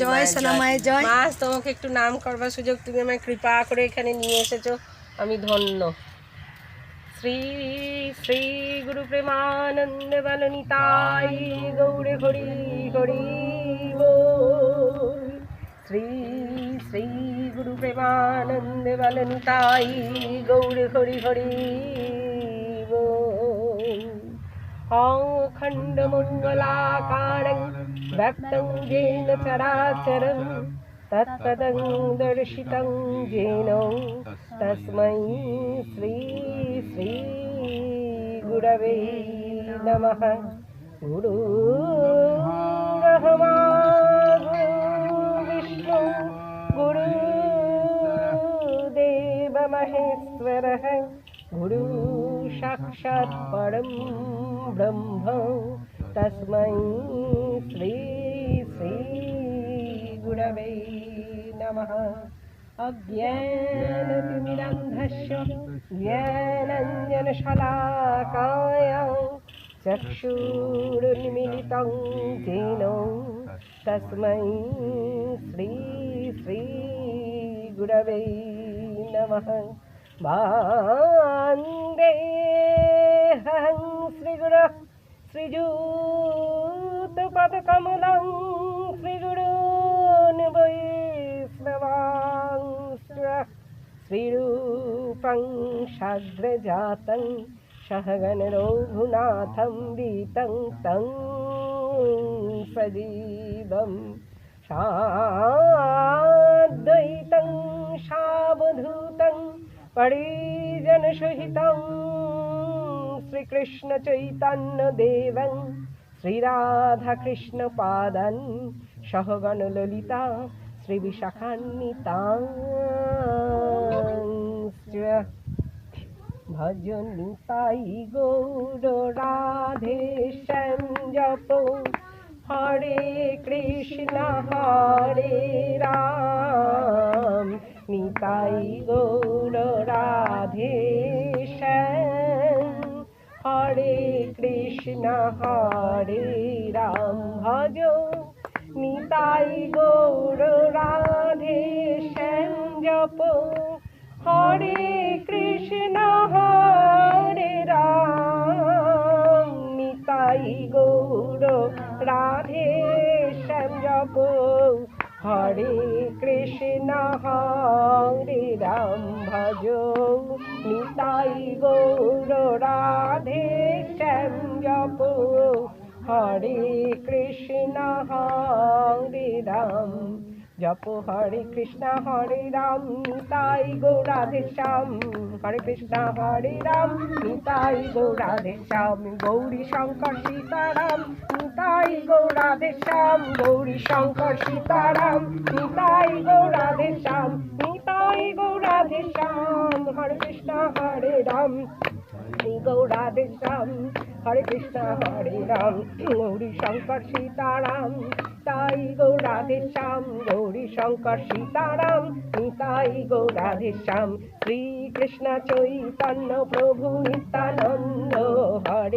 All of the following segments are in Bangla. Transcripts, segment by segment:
জয় মায়ের সোনা মায়ের জয়। মা তোমাকে একটু নাম করবার সুযোগ তুমি আমায় কৃপা করে এখানে নিয়ে এসেছ আমি ধন্য শ্রী শ্রী গুরু প্রেমানন্দ বলনিতাই গৌরে হরি হরি। শ্রী শ্রী গুরু প্রেমানন্দ বলনিতাই গৌরে হরি হরি। ौखण्डमङ्गलाकारं भक्तं येन चराचरं तत्पदं दर्शितं जैनौ तस्मै श्री श्रीश्रीगुरवे नमः। गुरु गुरूविष्णु गुरूदेवमहेश्वरः गुरु साक्षात् परं ब्रह्म। तस्मै श्री श्री गुरवे नमः। अज्ञानतिमिरन्धस्य ज्ञानञ्जनशलाकाय चक्षुरुन्मिलितं येन तस्मै श्री श्री ভান্দেহং শ্রীগুর শ্রীযুত পদকমলং শ্রীগুরুন বৈষ্ণবাং শ্রীরূপং সাগ্রজাতং সহগণ রঘুনাথম গীতং তং সজীবম সাদ্বৈতং সাবধূত পরিজনসহিতং শ্রীকৃষ্ণচৈতন্যদেবং শ্রীরাধাকৃষ্ণপাদন সহগণললিতা শ্রীবিশাখান্বিতা ভজনিতাই গৌর রাধে শ্যাম জপ হরে কৃষ্ণ হরে রাম নিতাই গৌর রাধে হরে কৃষ্ণ, হরে রাম, ভজ। নিতাই গৌর রাধে জপ। হরে কৃষ্ণ, হরে রাম। নিতাই গৌর রাধে শ্যাম জপ। হরে কৃষ্ণ, হরে রাম ভজ। নিতাই গৌর রাধে শ্যাম জপ হরে কৃষ্ণ, হরে রাম। জপ, হরে কৃষ্ণ, হরে রাম। নিতাই গৌরাধে শ্যাম। হরে কৃষ্ণ, হরে রাম। নিতাই গৌরাধে শ্যাম। গৌরী শঙ্কর সীতারাম। নিতাই গৌরাধে শ্যাম, গৌরী শঙ্কর সীতারাম। নিতাই গৌরাধে শ্যাম, নিতাই গৌরাধে শ্যাম। হরে কৃষ্ণ, হরে রাম। শ্রী গৌরাধে শ্যাম, হরে কৃষ্ণ, হরে রাম। গৌরী শঙ্কর সীতারাম তাই গৌরাধে শ্যাম। গৌরী শঙ্কর সীতারাম, নিতাই গৌরাধে শ্যাম। শ্রী কৃষ্ণ চৈতন্য প্রভু নিত্যানন্দ হরে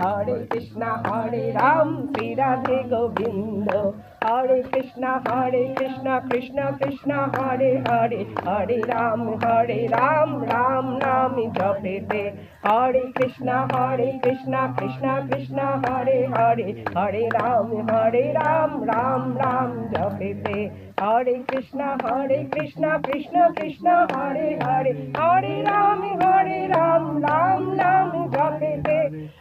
হরে কৃষ্ণ, হরে রাম রাধে গোবিন্দ। হরে কৃষ্ণ হরে কৃষ্ণ কৃষ্ণ কৃষ্ণ, হরে হরে হরে রাম হরে রাম রাম নাম জপেতে। হরে কৃষ্ণ হরে কৃষ্ণ কৃষ্ণ কৃষ্ণ, হরে হরে হরে রাম হরে রাম রাম রাম জপেতে। হরে কৃষ্ণ হরে কৃষ্ণ কৃষ্ণ কৃষ্ণ, হরে হরে হরে রাম হরে রাম রাম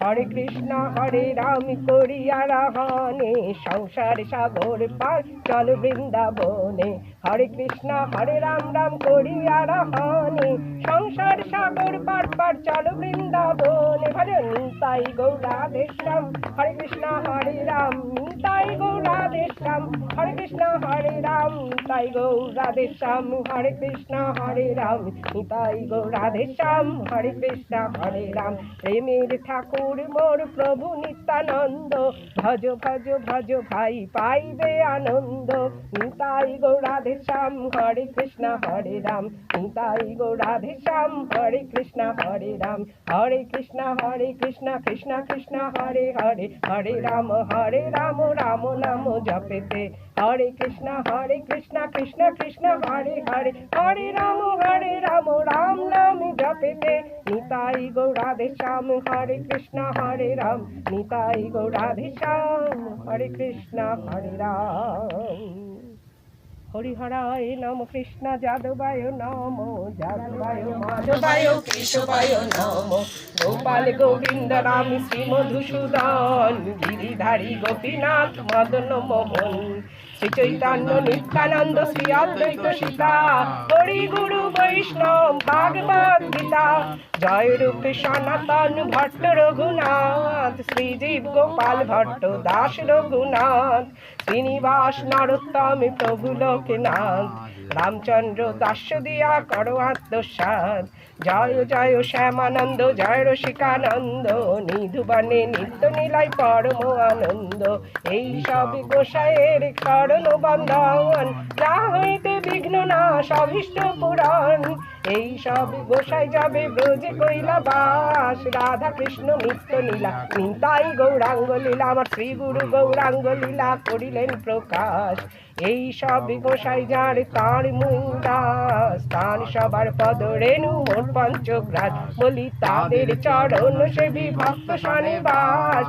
হরে কৃষ্ণ, হরে রাম, করিয়া রহনে সংসার সাগর পার। চল বৃন্দাবনে হরে কৃষ্ণ, হরে রাম রাম, করিয়া রহনে সংসার সাগর পার পার। চল বৃন্দাবনে হরে নিতাই গৌরাধেশ্যাম হরে কৃষ্ণ, হরে রাম নিতাই গৌরাধেশ্যাম হরে কৃষ্ণ, হরে রাম তাই গৌ রাধে শ্যাম, হরে কৃষ্ণ, হরে রাম। তাই গৌ রাধে শ্যাম, হরে কৃষ্ণ, হরে রাম। প্রেমের ঠাকুর মোর প্রভু নিত্যানন্দ। ভজ ভজ ভজ, ভাই, পাইবে আনন্দ। নিতাই গৌ রাধে শ্যাম, হরে কৃষ্ণ, হরে রাম। নিতাই গৌ রাধে শ্যাম, হরে কৃষ্ণ, হরে রাম। হরে কৃষ্ণ হরে কৃষ্ণ কৃষ্ণ কৃষ্ণ, হরে হরে। হরে রাম হরে রাম রাম নাম জপেতে। হরে কৃষ্ণ হরে কৃষ্ণ কৃষ্ণ কৃষ্ণ, হরে হরে। হরে রাম হরে রাম রাম নাম জপেতে। নিতাই গৌরাধে শ্যাম হরে কৃষ্ণ, হরে রাম। নিতাই গৌরাধে শ্যাম হরে কৃষ্ণ, হরে রাম। হরিহরায় নম কৃষ্ণ, যাদবায় নম, যাদবায় মাধবায় কেশবায় নম। গোপাল গোবিন্দ রাম শ্রী মধুসূদন গিরিধারী গোপীনাথ মদন মোহন। শ্রী চৈতন্য নিত্যানন্দ শ্রী অদ্বৈত সীতা হরি গুরু বৈষ্ণব ভাগবত গীতা। জয় রূপে সনাতন ভট্ট রঘুনাথ, শ্রীজীব গোপাল ভট্ট দাস রঘুনাথ, শ্রীনিবাস নরোত্তম প্রভু লোকনাথ। রামচন্দ্র দাস্য দিয়া করো আত্মসাদ জয় জয় শ্যামানন্দ, জয় রসিকানন্দ নিধুবানে নিত্য নীলাই পরম আনন্দ। এই সব গোসাইয়ের করণ বন্ধন যা হইতে বিঘ্ন না সবিষ্ট পুরাণ। এই সব গোসাই যাবে ব্রজে কইলা বাস রাধা কৃষ্ণ নিত্য নীলা নিতাই গৌরাঙ্গ লীলা, আমার শ্রী গুরু গৌরাঙ্গ লীলা করিলেন প্রকাশ। এই সব গোসাই যার তার মুন্দাস তার সবার পদ রেণু মোর পঞ্চগ্রাস, বলি তাদের চরণ সেবী ভক্ত শনে বাস